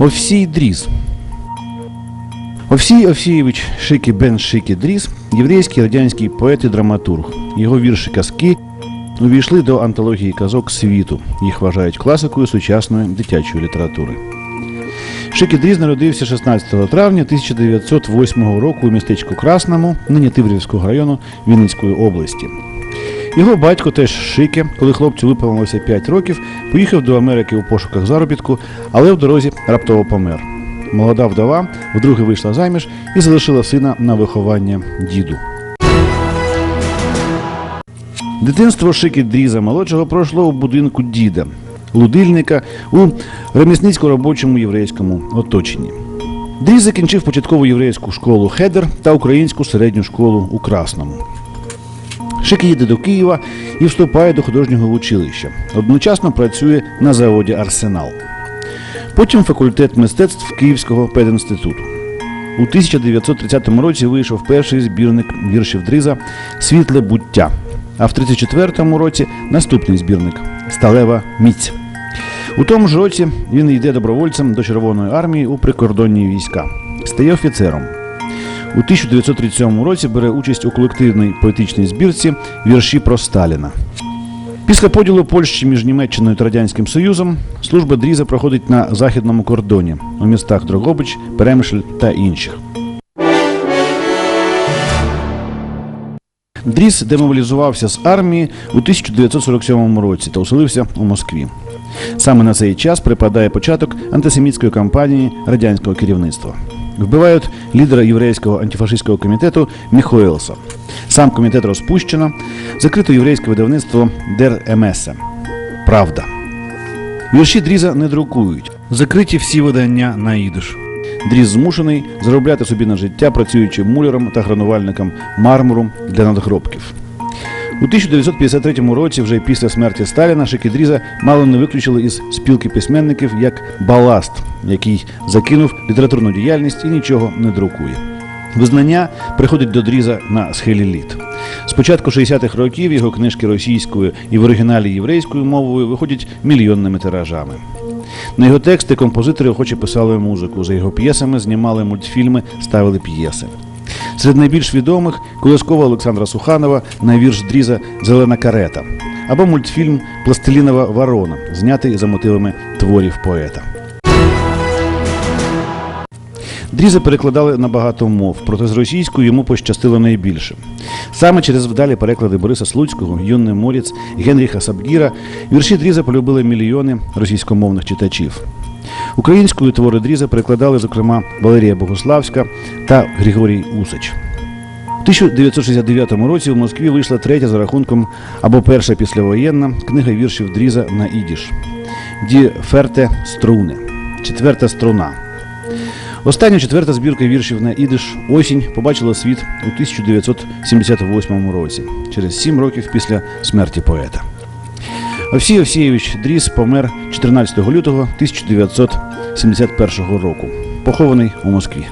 Овсій Дріз. Овсій Овсійович Шики Бен Шики Дріз єврейський радянський поет і драматург. Його вірші казки увійшли до антології казок світу. Їх вважають класикою сучасної дитячої літератури. Шики Дріз народився 16 травня 1908 року у містечку Красному, нині Тиврівського району Вінницької області. Його батько теж Шике, коли хлопцю виповнилося 5 років, поїхав до Америки у пошуках заробітку, але в дорозі раптово помер. Молода вдова вдруге вийшла заміж і залишила сина на виховання діду. Дитинство Шики Дріза молодшого пройшло у будинку діда, лудильника у ремісницько-робочому єврейському оточенні. Дріз закінчив початкову єврейську школу Хедер та українську середню школу у Красному. Шики їде до Києва і вступає до художнього училища. Одночасно працює на заводі Арсенал. Потім факультет мистецтв Київського пединституту. У 1930 році вийшов перший збірник віршів Дриза Світле буття. А в 1934 році наступний збірник Сталева міць. У тому ж році він йде добровольцем до Червоної армії у прикордонні війська. Стає офіцером. У 1937 році бере участь у колективній поетичній збірці Вірші про Сталіна. Після поділу Польщі між Німеччиною та Радянським Союзом служба Дріза проходить на західному кордоні у містах Дрогобич, Перемишль та інших. Дріз демобілізувався з армії у 1947 році та оселився у Москві. Саме на цей час припадає початок антисемітської кампанії радянського керівництва. Вбивають лідера єврейського антифашистського комітету Міхоелса. Сам комітет розпущено, закрито єврейське видавництво Дер Емесе. Правда. Вірші Дріза не друкують. Закриті всі видання на ідиш. Дріз змушений заробляти собі на життя, працюючи муляром та гранувальником мармуру для надгробків. У 1953 році, вже після смерті Сталіна, Шикідріза мало не виключили із спілки письменників як баласт, який закинув літературну діяльність і нічого не друкує. Визнання приходить до Дріза на схилі літ. З початку 60-х років його книжки російською і в оригіналі єврейською мовою виходять мільйонними тиражами. На його тексти композитори охоче писали музику. За його п'єсами знімали мультфільми, ставили п'єси. Серед найбільш відомих Колескова Олександра Суханова на вірш Дріза Зелена карета або мультфільм Пластилінова ворона, знятий за мотивами творів поета. Дріза перекладали на багато мов, проте з російською йому пощастило найбільше. Саме через вдалі переклади Бориса Слуцького, Юнни Моріц, Генріха Сабгіра вірші Дріза полюбили мільйони російськомовних читачів. Українською твори Дріза перекладали, зокрема, Валерія Богославська та Григорій Усач. У 1969 році в Москві вийшла третя за рахунком або перша післявоєнна книга віршів Дріза на ідіш Ді Ферте Струне. Четверта струна. Остання четверта збірка віршів на ідиш осінь побачила світ у 1978 році, через сім років після смерті поета. Овсій Овсійович Дріс помер 14 лютого 1971 року, похований у Москві.